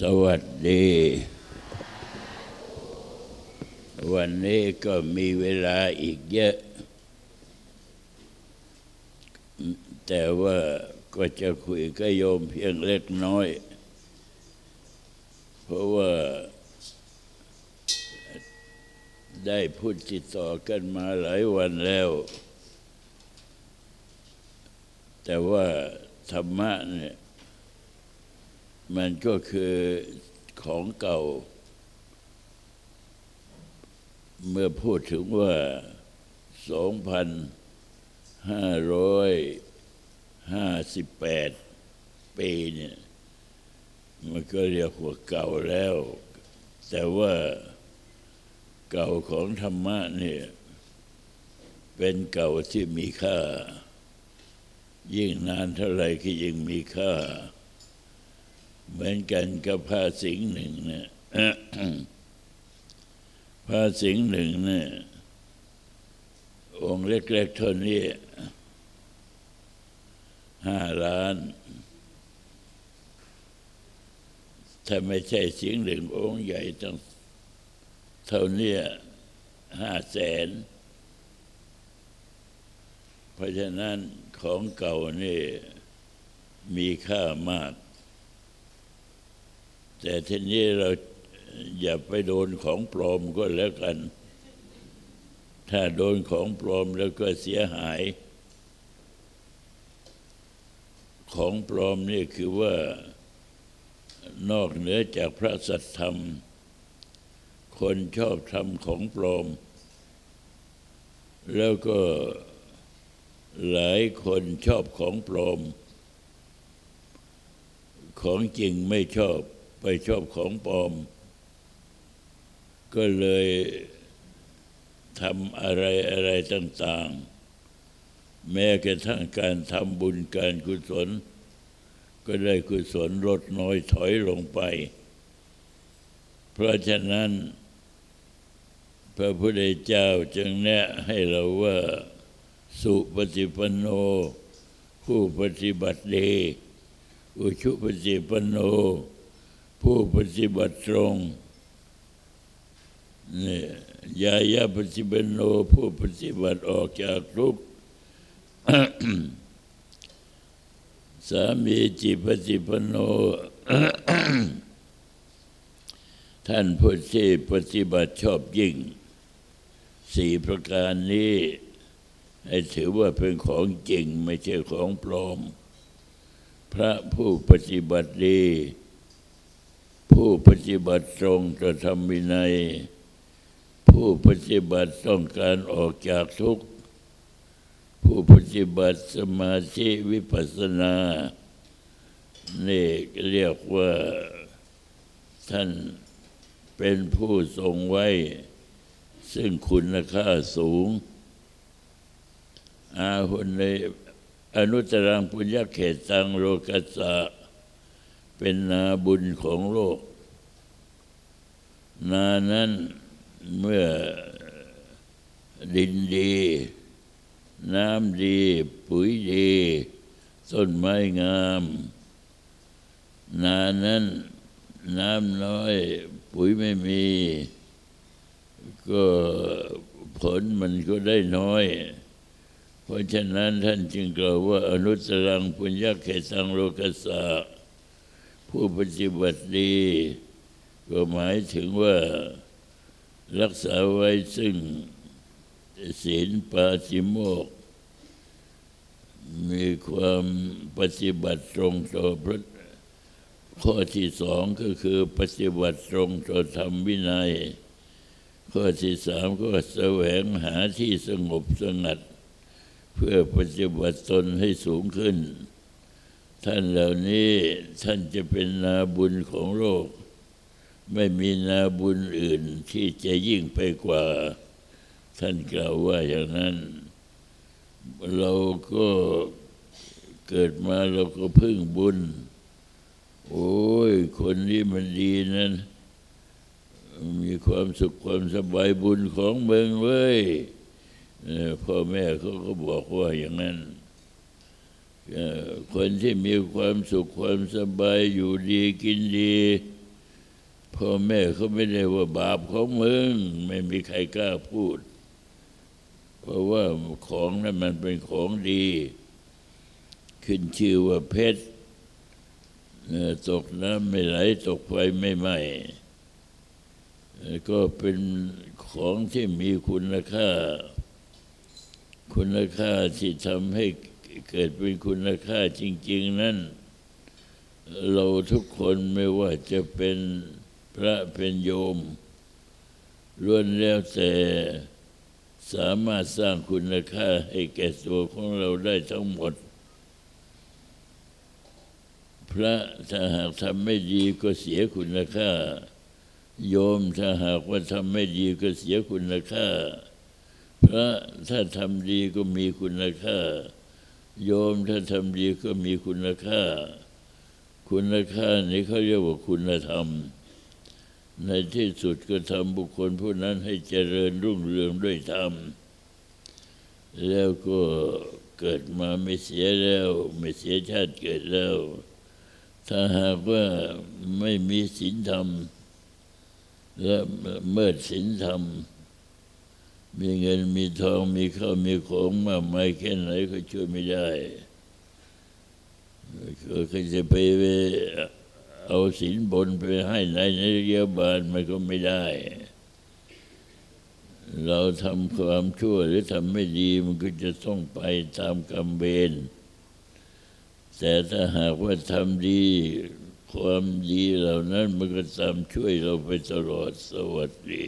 สวัสดี วันนี้ก็มีเวลาอีกเยอะ แต่ว่าก็จะคุยกับโยมเพียงเล็กน้อย เพราะว่าได้พูดติดต่อกันมาหลายวันแล้ว แต่ว่าธรรมะเนี่ย มันก็คือของเก่า เมื่อพูดถึงว่า 2,558 ปีเนี่ยมันก็เรียกว่าเก่าแล้ว แต่ว่าเก่าของธรรมะเนี่ยเป็นเก่าที่มีค่า ยิ่งนานเท่าไหร่ก็ยิ่งมีค่า เหมือนกันกับผ้าสิงหนึ่งเนี่ยผ้าสิงหนึ่งเนี่ยองค์เล็กๆเท่านี้ห้าล้าน ถ้าไม่ใช่สิงห์หนึ่งองค์ใหญ่ตั้งเท่านี้ห้าแสน เพราะฉะนั้นของเก่านี่มีค่ามาก แต่ทีนี้เราอย่าไปโดนของปลอมก็แล้วกัน ถ้าโดนของปลอมแล้วก็เสียหาย ของปลอมนี่คือว่านอกเหนือจากพระสัทธรรม คนชอบทำของปลอม แล้วก็หลายคนชอบของปลอม ของจริงไม่ชอบ ไปชอบของปลอม ก็เลยทำอะไรอะไรต่าง ๆ แม้กระทั่งการทำบุญการกุศล ก็ได้กุศลลดน้อยถอยลงไป เพราะฉะนั้น พระพุทธเจ้าจึงแนะให้เราว่าสุปฏิปันโน ผู้ปฏิบัติดีอุชุปฏิปันโน ผู้ปฏิบัติตรงนี่ยายาปฏิปันโนผู้ปฏิบัติออกจากทุกข์สามีจิปฏิปันโน ท่านผู้ที่ปฏิบัติชอบยิ่ง สี่ประการนี้ให้ถือว่าเป็นของจริงไม่ใช่ของปลอม พระผู้ปฏิบัติดี ผู้ปฏิบัติตรงต่อธรรมวินัย ผู้ปฏิบัติต้องการออกจากทุกข์ ผู้ปฏิบัติสมาธิวิปัสสนา นี่เรียกว่าท่านเป็นผู้ทรงไว้ ซึ่งคุณค่าสูง อาหุนในอนุตรังปุญญาเขตตังโลกัสสะ เป็นนาบุญของโลก นานั้นเมื่อดินดี น้ำดี ปุ๋ยดี ต้นไม้งาม นานั้นน้ำน้อย ปุ๋ยไม่มี ก็ผลมันก็ได้น้อย เพราะฉะนั้นท่านจึงกล่าวว่า อนุตรังปุญญาเขตังโลกัสสะ ผู้ปฏิบัติดี ก็หมายถึงว่ารักษาไว้ซึ่งศีลปาจิโมก มีความปฏิบัติตรงต่อพระข้อที่สองก็คือปฏิบัติตรงต่อธรรมวินัย ข้อที่สามก็แสวงหาที่สงบสงัด เพื่อปฏิบัติตนให้สูงขึ้น ท่านเหล่านี้ท่านจะเป็นนาบุญของโลก ไม่มีนาบุญอื่นที่จะยิ่งไปกว่า ท่านกล่าวว่าอย่างนั้น เราก็เกิดมาเราก็พึ่งบุญ โอ้ย คนนี้มันดีนั้น มีความสุขความสบายบุญของเมืองเว้ยพ่อแม่เขาก็บอกว่าอย่างนั้น คนที่มีความสุขความสบายอยู่ดีกินดีพ่อแม่เขาไม่ได้ว่าบาปของมึง ไม่มีใครกล้าพูด เพราะว่าของนั้นมันเป็นของดี ขึ้นชื่อว่าเพชรตกน้ำไม่ไหลตกไฟไม่ไหม้ก็เป็นของที่มีคุณค่า คุณค่าที่ทำให้ เกิดเป็นคุณค่าจริง ๆ นั้น เราทุกคนไม่ว่าจะเป็นพระเป็นโยมล้วนแล้วแต่สามารถสร้างคุณค่าให้แก่ตัวของเราได้ทั้งหมด พระถ้าหากทำไม่ดีก็เสียคุณค่า โยมถ้าหากว่าทำไม่ดีก็เสียคุณค่า พระถ้าทำดีก็มีคุณค่า โยมถ้าทำดีก็มีคุณค่า คุณค่านี้เขาเรียกว่าคุณธรรม ในที่สุดก็ทำบุคคลผู้นั้นให้เจริญรุ่งเรืองด้วยธรรม แล้วก็เกิดมาไม่เสียแล้ว ไม่เสียชาติเกิดแล้ว ถ้าหากว่าไม่มีศีลธรรม และเมิดศีลธรรม มีเงินมีทองมีข้าวมีของมากมายแค่ไหนก็ช่วยไม่ได้ก็จะไปเอาสินบนไปให้ในนายบาลมันก็ไม่ได้ เราทำความชั่วหรือทำไม่ดีมันก็จะต้องไปตามกรรมเวรแต่ถ้าหากว่าทำดีความดีเหล่านั้นมันก็ตามช่วยเราไปตลอดสวัสดี